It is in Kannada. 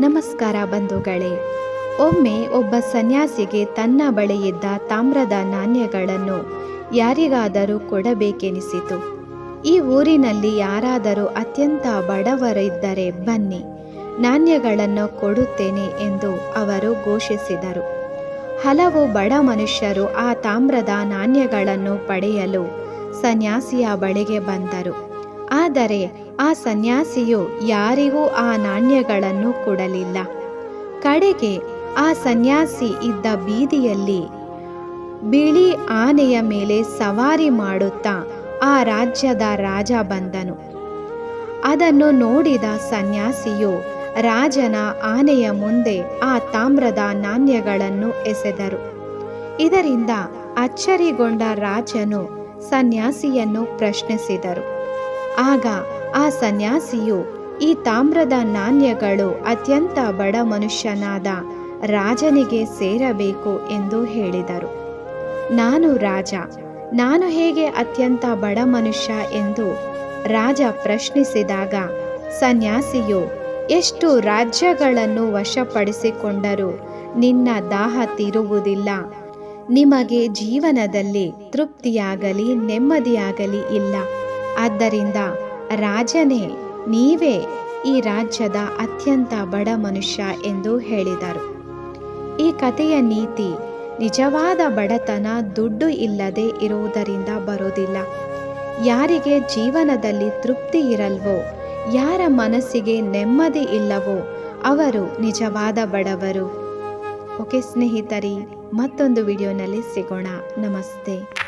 ನಮಸ್ಕಾರ ಬಂಧುಗಳೇ. ಒಮ್ಮೆ ಒಬ್ಬ ಸನ್ಯಾಸಿಗೆ ತನ್ನ ಬಳಿಯಿದ್ದ ತಾಮ್ರದ ನಾಣ್ಯಗಳನ್ನು ಯಾರಿಗಾದರೂ ಕೊಡಬೇಕೆನಿಸಿತು. ಈ ಊರಿನಲ್ಲಿ ಯಾರಾದರೂ ಅತ್ಯಂತ ಬಡವರಿದ್ದರೆ ಬನ್ನಿ, ನಾಣ್ಯಗಳನ್ನು ಕೊಡುತ್ತೇನೆ ಎಂದು ಅವರು ಘೋಷಿಸಿದರು. ಹಲವು ಬಡ ಮನುಷ್ಯರು ಆ ತಾಮ್ರದ ನಾಣ್ಯಗಳನ್ನು ಪಡೆಯಲು ಸನ್ಯಾಸಿಯ ಬಳಿಗೆ ಬಂದರು. ಆದರೆ ಆ ಸನ್ಯಾಸಿಯು ಯಾರಿಗೂ ಆ ನಾಣ್ಯಗಳನ್ನು ಕೊಡಲಿಲ್ಲ. ಕಡೆಗೆ ಆ ಸನ್ಯಾಸಿ ಇದ್ದ ಬೀದಿಯಲ್ಲಿ ಬಿಳಿ ಆನೆಯ ಮೇಲೆ ಸವಾರಿ ಮಾಡುತ್ತಾ ಆ ರಾಜ್ಯದ ರಾಜ ಬಂದನು. ಅದನ್ನು ನೋಡಿದ ಸನ್ಯಾಸಿಯು ರಾಜನ ಆನೆಯ ಮುಂದೆ ಆ ತಾಮ್ರದ ನಾಣ್ಯಗಳನ್ನು ಎಸೆದರು. ಇದರಿಂದ ಅಚ್ಚರಿಗೊಂಡ ರಾಜನು ಸನ್ಯಾಸಿಯನ್ನು ಪ್ರಶ್ನಿಸಿದರು. ಆಗ ಆ ಸನ್ಯಾಸಿಯು ಈ ತಾಮ್ರದ ನಾಣ್ಯಗಳು ಅತ್ಯಂತ ಬಡ ಮನುಷ್ಯನಾದ ರಾಜನಿಗೆ ಸೇರಬೇಕು ಎಂದು ಹೇಳಿದರು. ನಾನು ರಾಜ, ನಾನು ಹೇಗೆ ಅತ್ಯಂತ ಬಡ ಮನುಷ್ಯ ಎಂದು ರಾಜ ಪ್ರಶ್ನಿಸಿದಾಗ ಸನ್ಯಾಸಿಯು, ಎಷ್ಟು ರಾಜ್ಯಗಳನ್ನು ವಶಪಡಿಸಿಕೊಂಡರೂ ನಿನ್ನ ದಾಹ ತೀರುವುದಿಲ್ಲ. ನಿಮಗೆ ಜೀವನದಲ್ಲಿ ತೃಪ್ತಿಯಾಗಲಿ ನೆಮ್ಮದಿಯಾಗಲಿ ಇಲ್ಲ. ಆದ್ದರಿಂದ ರಾಜನೇ, ನೀವೇ ಈ ರಾಜ್ಯದ ಅತ್ಯಂತ ಬಡ ಮನುಷ್ಯ ಎಂದು ಹೇಳಿದರು. ಈ ಕಥೆಯ ನೀತಿ ನಿಜವಾದ ಬಡತನ ದುಡ್ಡು ಇಲ್ಲದೆ ಇರುವುದರಿಂದ ಬರೋದಿಲ್ಲ ಯಾರಿಗೆ ಜೀವನದಲ್ಲಿ ತೃಪ್ತಿ ಇರಲ್ವೋ, ಯಾರ ಮನಸ್ಸಿಗೆ ನೆಮ್ಮದಿ ಇಲ್ಲವೋ, ಅವರು ನಿಜವಾದ ಬಡವರು. ಓಕೆ ಸ್ನೇಹಿತರಿ, ಮತ್ತೊಂದು ವಿಡಿಯೋನಲ್ಲಿ ಸಿಗೋಣ. ನಮಸ್ತೆ.